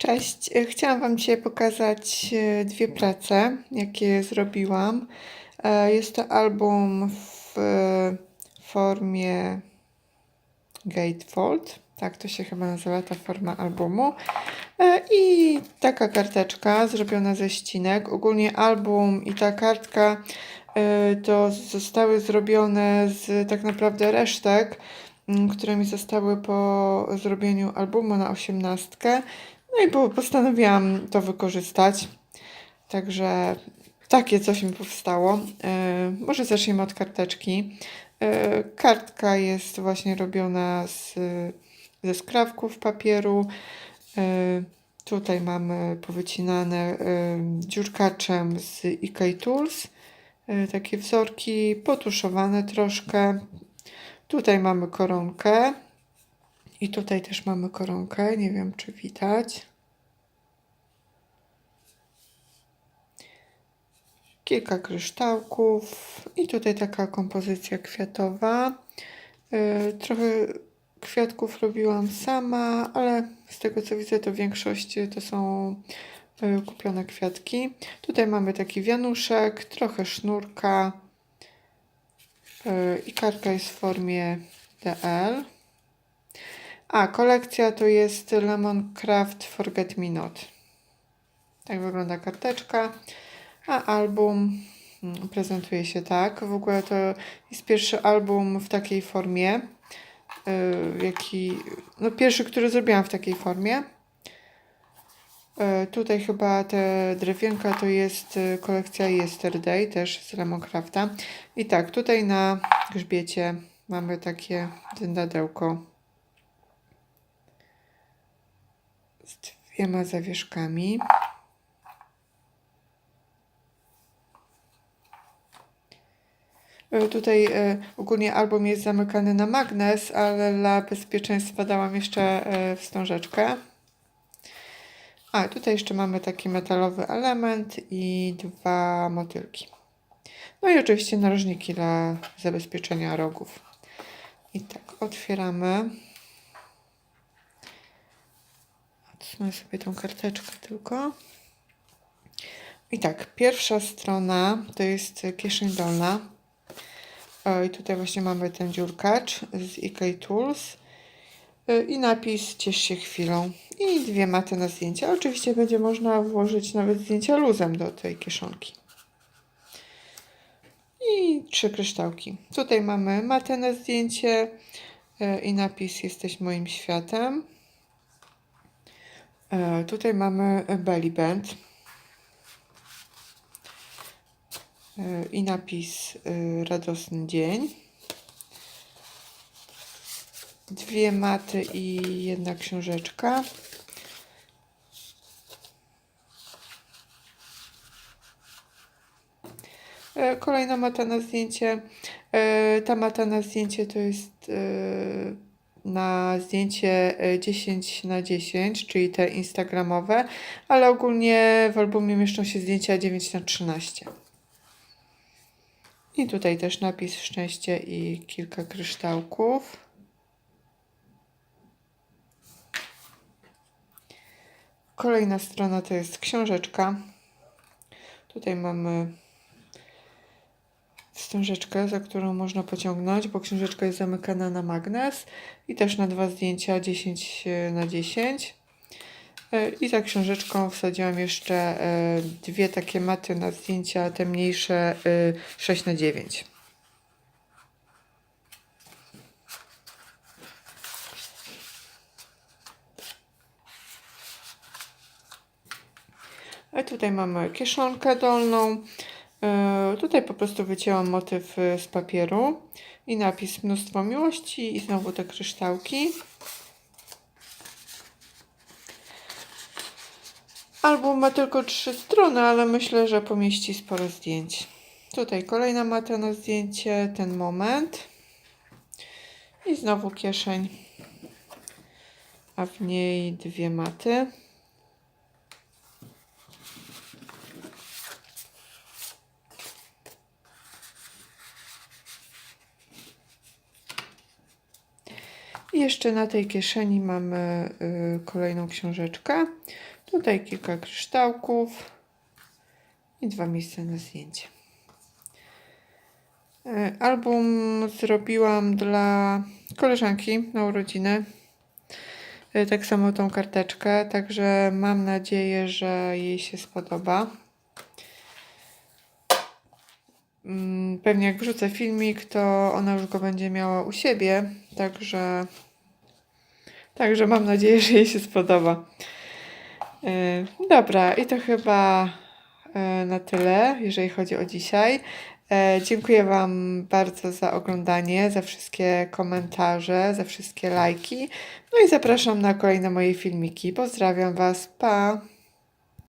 Cześć, E, chciałam Wam dzisiaj pokazać e, dwie prace, jakie zrobiłam. E, Jest to album w e, formie gatefold, tak to się chyba nazywa ta forma albumu. E, I taka karteczka zrobiona ze ścinek. Ogólnie album i ta kartka to zostały zrobione z tak naprawdę resztek, m, które mi zostały po zrobieniu albumu na osiemnastkę. No i po- postanowiłam to wykorzystać. Także takie coś mi powstało. E, może zacznijmy od karteczki. E, kartka jest właśnie robiona z, ze skrawków papieru. E, tutaj mamy powycinane dziurkaczem z IK Tools. Takie wzorki potuszowane troszkę. Tutaj mamy koronkę. I tutaj też mamy koronkę. Nie wiem, czy widać. Kilka kryształków. I tutaj taka kompozycja kwiatowa. Yy, Trochę kwiatków robiłam sama, ale z tego co widzę, to większość to są yy, kupione kwiatki. Tutaj mamy taki wianuszek, trochę sznurka. Yy, I kartka jest w formie DL. A, kolekcja to jest Lemon Craft Forget Me Not. Tak wygląda karteczka. A album mm, prezentuje się tak. W ogóle to jest pierwszy album w takiej formie. Yy, jaki, no pierwszy, który zrobiłam w takiej formie. Yy, tutaj chyba te drewienka to jest yy, kolekcja Yesterday, też z Lemon Crafta. I tak, tutaj na grzbiecie mamy takie dyndadełko z dwiema zawieszkami. E, Tutaj e, ogólnie album jest zamykany na magnes, ale dla bezpieczeństwa dałam jeszcze e, wstążeczkę. A, tutaj jeszcze mamy taki metalowy element i dwa motylki. No i oczywiście narożniki dla zabezpieczenia rogów. I tak, otwieramy. Odsunę sobie tą karteczkę tylko. I tak, pierwsza strona to jest kieszeń dolna. O, I tutaj właśnie mamy ten dziurkacz z IK Tools. Y, I napis Ciesz się chwilą. I dwie maty na zdjęcia. Oczywiście będzie można włożyć nawet zdjęcia luzem do tej kieszonki. I trzy kryształki. Tutaj mamy matę na zdjęcie y, i napis Jesteś moim światem. E, Tutaj mamy belly band. E, i napis Radosny dzień. Dwie maty i jedna książeczka. E, Kolejna mata na zdjęcie. E, Ta mata na zdjęcie to jest e, na zdjęcie e, 10 na 10, czyli te instagramowe, ale ogólnie w albumie mieszczą się zdjęcia 9 na 13. I tutaj też napis szczęście i kilka kryształków. Kolejna strona to jest książeczka. Tutaj mamy wstążeczkę, za którą można pociągnąć, bo książeczka jest zamykana na magnes i też na dwa zdjęcia 10 na 10. E, I za książeczką wsadziłam jeszcze e, dwie takie maty na zdjęcia, te mniejsze e, 6 na 9. A tutaj mamy kieszonkę dolną. Tutaj po prostu wycięłam motyw e, z papieru i napis mnóstwo miłości i znowu te kryształki. Album ma tylko trzy strony, ale myślę, że pomieści sporo zdjęć. Tutaj kolejna mata na zdjęcie, ten moment. I znowu kieszeń, a w niej dwie maty. Jeszcze na tej kieszeni mamy y, kolejną książeczkę. Tutaj kilka kryształków i dwa miejsca na zdjęcie. Y, Album zrobiłam dla koleżanki na urodziny. Y, Tak samo tą karteczkę, także mam nadzieję, że jej się spodoba. Mm, Pewnie jak wrzucę filmik, to ona już go będzie miała u siebie, także także mam nadzieję, że jej się spodoba. Y, Dobra, i to chyba y, na tyle, jeżeli chodzi o dzisiaj. E, Dziękuję Wam bardzo za oglądanie, za wszystkie komentarze, za wszystkie lajki. No i zapraszam na kolejne moje filmiki. Pozdrawiam Was, pa!